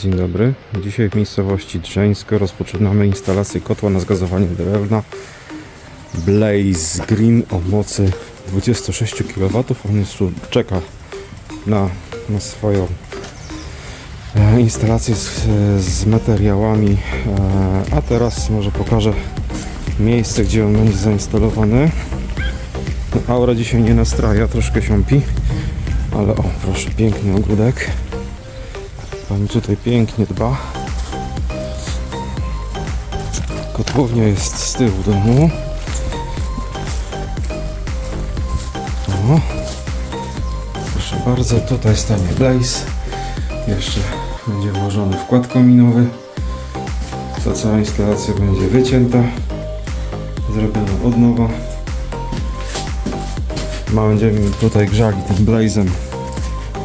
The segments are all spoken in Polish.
Dzień dobry. Dzisiaj w miejscowości Drzeńsko rozpoczynamy instalację kotła na zgazowanie drewna Blaze Green o mocy 26 kW. On już czeka na, na swoją e, instalację z, z materiałami. E, a teraz może pokażę miejsce, gdzie on będzie zainstalowany. Aura dzisiaj nie nastraja, troszkę siąpi, ale o, proszę, piękny ogródek. Pani tutaj pięknie dba. Kotłownia jest z tyłu domu. O. Proszę bardzo, tutaj stanie blaze. Jeszcze będzie włożony wkład kominowy. Ta cała instalacja będzie wycięta. Zrobiona od nowa. Będziemy tutaj grzali tym blazem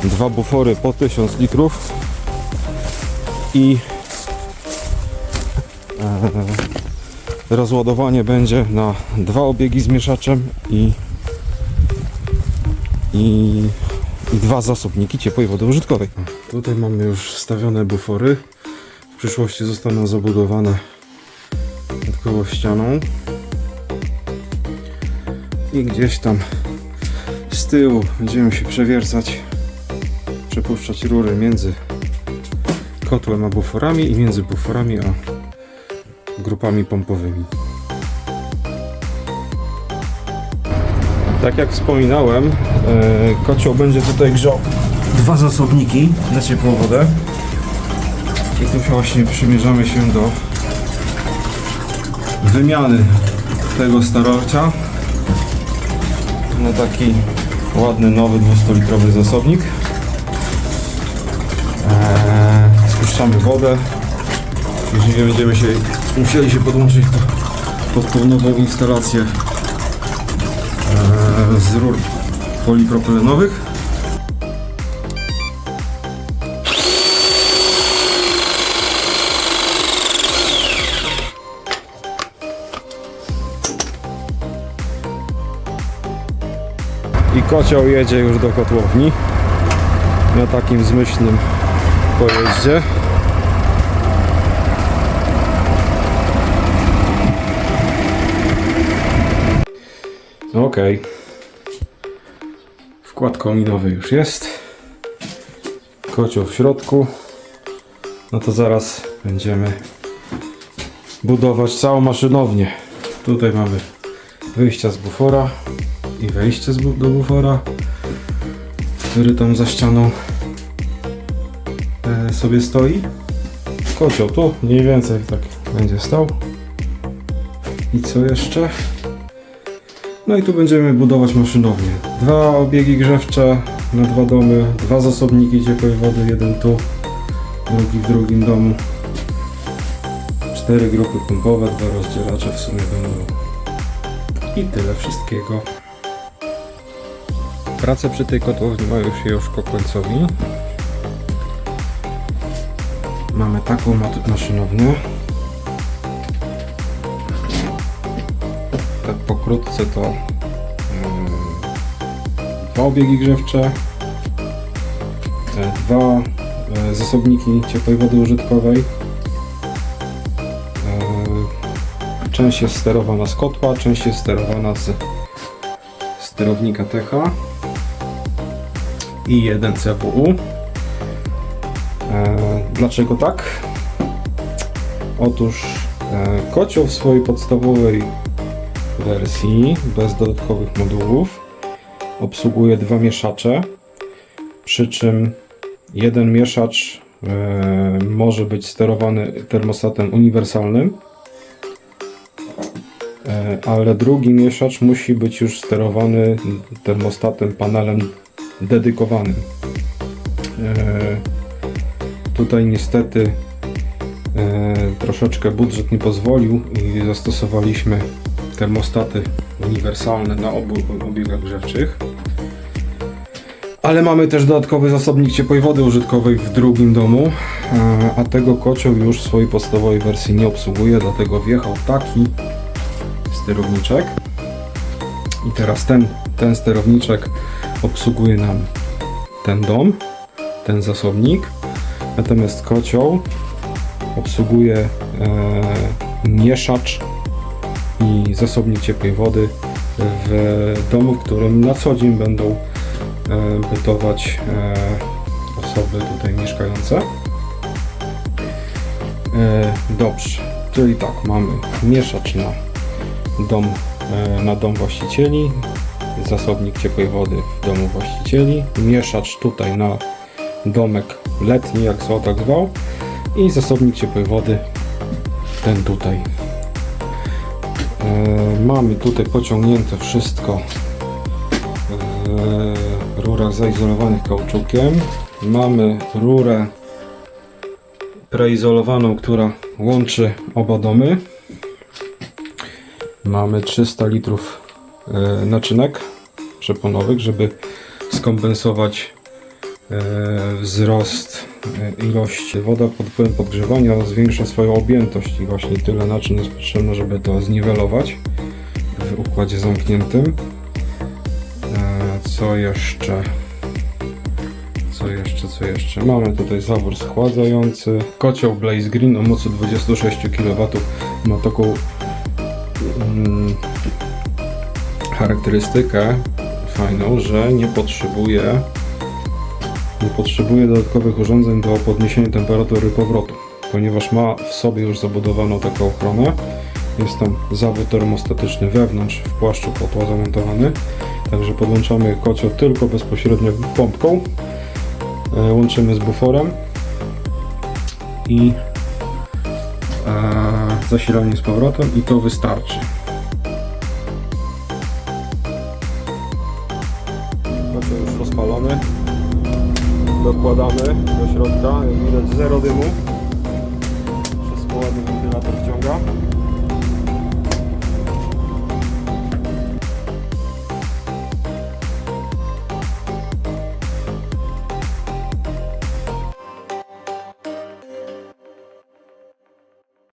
dwa bufory po 1000 litrów i rozładowanie będzie na dwa obiegi z mieszaczem i, i, i dwa zasobniki ciepłej wody użytkowej. Tutaj mamy już wstawione bufory. W przyszłości zostaną zabudowane dodatkowo ścianą. I gdzieś tam z tyłu będziemy się przewiercać, przepuszczać rury między kotłem a buforami i między buforami a grupami pompowymi. Tak jak wspominałem, e, kocioł będzie tutaj grzał dwa zasobniki na ciepłą wodę. I tu właśnie przymierzamy się do wymiany tego starorcia na taki ładny, nowy 200-litrowy zasobnik. Spuszczamy wodę. Później będziemy się musieli się podłączyć pod tą nową instalację eee, z rur polipropylenowych. I kocioł jedzie już do kotłowni na takim zmyślnym pojeździe. Ok. Wkład kominowy już jest. Kocioł w środku. No to zaraz będziemy budować całą maszynownię. Tutaj mamy wyjścia z bufora i wejście do bufora, który tam za ścianą e, sobie stoi. Kocioł tu mniej więcej tak będzie stał. I co jeszcze? No i tu będziemy budować maszynownię. Dwa obiegi grzewcze na dwa domy, dwa zasobniki ciepłej wody, jeden tu, drugi w drugim domu. Cztery grupy pompowe, dwa rozdzielacze w sumie będą. I tyle wszystkiego. Prace przy tej kotłowni mają się już ku końcowi. Mamy taką ma- maszynownię. Pokrótce to mm, dwa obiegi grzewcze, dwa e, zasobniki ciepłej wody użytkowej. E, Część jest sterowana z kotła, część jest sterowana z sterownika TH i jeden CPU. E, dlaczego tak? Otóż kocioł w swojej podstawowej wersji bez dodatkowych modułów obsługuje dwa mieszacze, przy czym jeden mieszacz e, może być sterowany termostatem uniwersalnym, e, ale drugi mieszacz musi być już sterowany termostatem panelem dedykowanym. E, Tutaj niestety troszeczkę budżet nie pozwolił i zastosowaliśmy termostaty uniwersalne na obu obiegach grzewczych. Ale mamy też dodatkowy zasobnik ciepłej wody użytkowej w drugim domu, a tego kocioł już w swojej podstawowej wersji nie obsługuje, dlatego wjechał taki sterowniczek. I teraz ten, ten sterowniczek obsługuje nam ten dom, ten zasobnik. Natomiast kocioł obsługuje e, mieszacz i zasobnik ciepłej wody w domu, w którym na co dzień będą e, bytować e, osoby tutaj mieszkające. E, Dobrze, czyli tak, mamy mieszacz na dom, na dom właścicieli, zasobnik ciepłej wody w domu właścicieli, mieszacz tutaj na domek letni, jak zwał, tak zwał, i zasobnik ciepłej wody, ten tutaj. E, Mamy tutaj pociągnięte wszystko w rurach zaizolowanych kauczukiem. Mamy rurę preizolowaną, która łączy oba domy. Mamy 300 litrów e, naczynek przeponowych, żeby skompensować e, wzrost e, ilości. Woda pod wpływem podgrzewania zwiększa swoją objętość i właśnie tyle naczyń jest potrzebne, żeby to zniwelować w układzie zamkniętym. E, Co jeszcze? Co jeszcze, co jeszcze? Mamy tutaj zawór schładzający. Kocioł Blaze Green o mocy 26 kW ma taką mm, charakterystykę fajną, że nie potrzebuje nie potrzebuje dodatkowych urządzeń do podniesienia temperatury powrotu, ponieważ ma w sobie już zabudowaną taką ochronę. Jest tam zawód termostatyczny wewnątrz w płaszczu kotła zamontowany, także podłączamy kocioł tylko bezpośrednio pompką, e, łączymy z buforem i e, zasilanie z powrotem i to wystarczy. Kocioł już rozpalony. Dokładamy do środka, jak widać zero dymu. Wszystko ładnie wentylator wciąga.